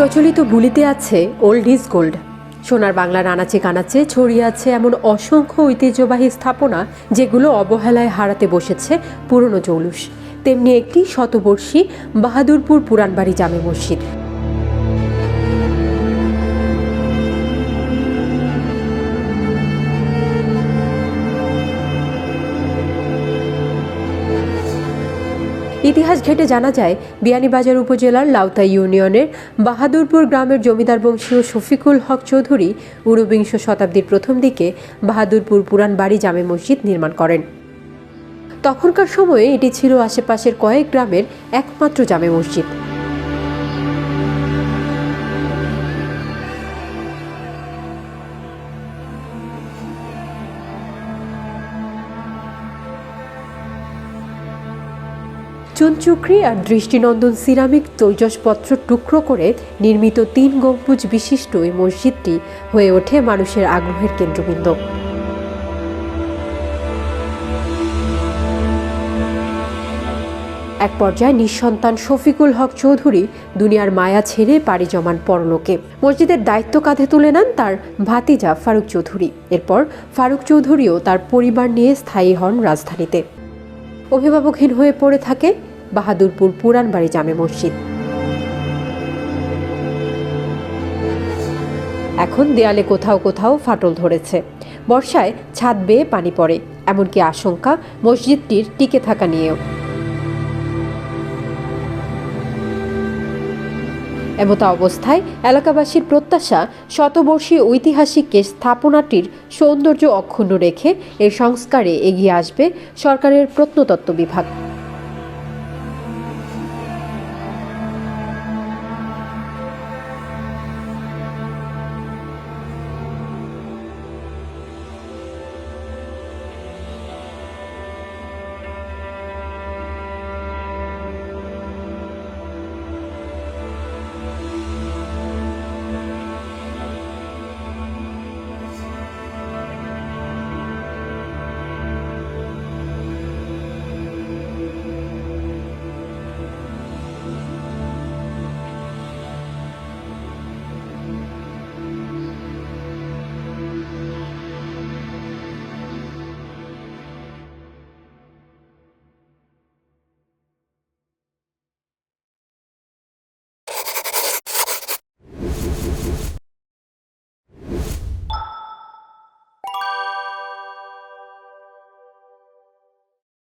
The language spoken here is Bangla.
প্রচলিত বুলিতে আছে ওল্ড ইজ গোল্ড সোনার বাংলার আনাচে কানাচে ছড়িয়ে আছে এমন অসংখ্য ঐতিহ্যবাহী স্থাপনা যেগুলো অবহেলায় হারাতে বসেছে পুরনো জৌলুস। তেমনি একটি শতবর্ষী বাহাদুরপুর পুরানবাড়ি জামে মসজিদ। ইতিহাস ঘেটে জানা যায়, বিয়ানীবাজার উপজেলার লাউতা ইউনিয়নের বাহাদুরপুর গ্রামের জমিদার বংশীয় শফিকুল হক চৌধুরী ঊনবিংশ শতাব্দীর প্রথম দিকে বাহাদুরপুর পুরান বাড়ি জামে মসজিদ নির্মাণ করেন। তখনকার সময়ে এটি ছিল আশেপাশের কয়েক গ্রামের একমাত্র জামে মসজিদ। চুনচুকরি আর দৃষ্টিনন্দন সিরামিক তৈজসপত্র টুকরো করে নির্মিত তিন গম্বুজ বিশিষ্ট এই মসজিদটি হয়ে ওঠে মানুষের আগ্রহের কেন্দ্রবিন্দু। এক পর্যায়ে নিঃসন্তান শফিকুল হক চৌধুরী দুনিয়ার মায়া ছেড়ে পাড়ি জমান পরলোকে। মসজিদের দায়িত্ব কাঁধে তুলে নেন তার ভাতিজা ফারুক চৌধুরী। এরপর ফারুক চৌধুরীও তার পরিবার নিয়ে স্থায়ী হন রাজধানীতে। অভিভাবকহীন হয়ে পড়ে থাকে বাহাদুরপুর পুরানবাড়ি জামে মসজিদ। এখন দেয়ালে কোথাও কোথাও ফাটল ধরেছে। বর্ষায় ছাদ বেয়ে পানি পড়ে, এমনকি আশঙ্কা মসজিদটির টিকে থাকা নিয়েও। এমতা অবস্থায় এলাকাবাসীর প্রত্যাশা শতবর্ষীয় ঐতিহাসিক এ স্থাপনাটির সৌন্দর্য অক্ষুণ্ণ রেখে এর সংস্কারে এগিয়ে আসবে সরকারের প্রত্নতত্ত্ব বিভাগ।